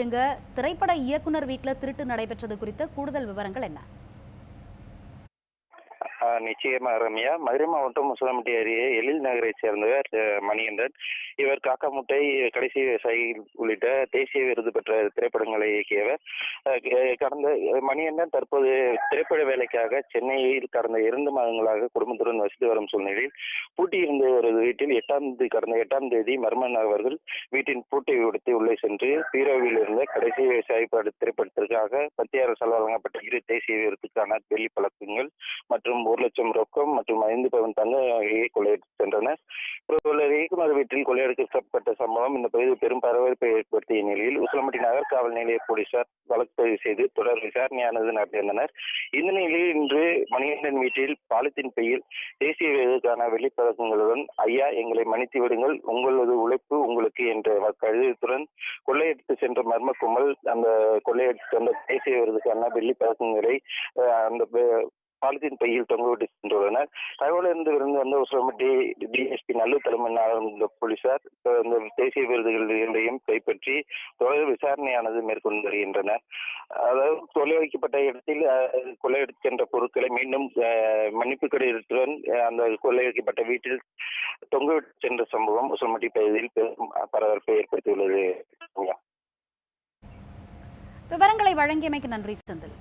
இருங்க திரைப்பட இயக்குனர் வீட்டில் திருட்டு நடைபெற்றது குறித்த கூடுதல் விவரங்கள் என்ன? நிச்சயமா ரம்யா. மதுரை மாவட்டம் முசலம்பட்டி அருகே எழில் நகரை சேர்ந்தவர் மணிகண்டன். இவர் காக்கா முட்டை கடைசி விவசாயி உள்ளிட்ட தேசிய விருது பெற்ற திரைப்படங்களை இயக்கியவர். கடந்த மணிகண்டன் தற்போது திரைப்பட வேலைக்காக சென்னையில் கடந்த இரண்டு மாதங்களாக குடும்பத்துடன் வசித்து வரும் சூழ்நிலையில் பூட்டியிருந்த ஒரு வீட்டில் எட்டாம் தேதி கடந்த எட்டாம் தேதி மர்மன் அவர்கள் வீட்டின் பூட்டை உடைத்து உள்ளே சென்று பீரோவில் இருந்த கடைசி விவசாயி திரைப்படத்திற்காக மத்திய அரசால் வழங்கப்பட்ட இரு தேசிய விருதுக்கான வெள்ளி பழக்கங்கள் மற்றும் ஒரு லட்சம் ரொக்கம் மற்றும் ஐந்து பவன் தங்க கொள்ளையடித்து சென்றனர். பிரபல வீட்டில் கொள்ளையடிக்கப்பட்ட சம்பவம். இந்த பகுதியில் பெரும் பரபரப்பை ஏற்படுத்திய நிலையில் உசிலம்பட்டி நகர் காவல் நிலைய போலீசார் வழக்கு பதிவு செய்து தொடர் விசாரணையானது நடத்தியிருந்தனர். இந்த நிலையில் இன்று மணிகண்டன் வீட்டில் பாலித்தீன் பையில் தேசிய விருதுக்கான வெள்ளிப்பதக்கங்களுடன் ஐயா எங்களை மன்னித்து விடுங்கள். உங்களது உழைப்பு உங்களுக்கு என்ற கடிதத்துடன் கொள்ளையடித்து சென்ற மர்ம கும்பல் அந்த கொள்ளையடித்து அந்த தேசிய விருதுக்கான வெள்ளி பதக்கங்களை அந்த பையில் தொங்கவிட்டு சென்றுள்ளனர். தகவலிருந்து இருந்து வந்த உசிலம்பட்டி டிஎஸ்பி நல்ல தலைமையிலான போலீசார் இந்த தேசிய விருதுகள் இரண்டையும் கைப்பற்றி தொடர் விசாரணையானது மேற்கொண்டு வருகின்றனர். அதாவது கொலை வைக்கப்பட்ட இடத்தில் கொள்ளையடிக்கின்ற பொருட்களை மீண்டும் மன்னிப்பு கடிதத்துடன் அந்த கொள்ளை வைக்கப்பட்ட வீட்டில் தொங்கவிட்டு சென்ற சம்பவம் உசிலம்பட்டி பகுதியில் பெரும் பரபரப்பை ஏற்படுத்தியுள்ளது. விவரங்களை வழங்கியமைக்கு நன்றி செந்தில்.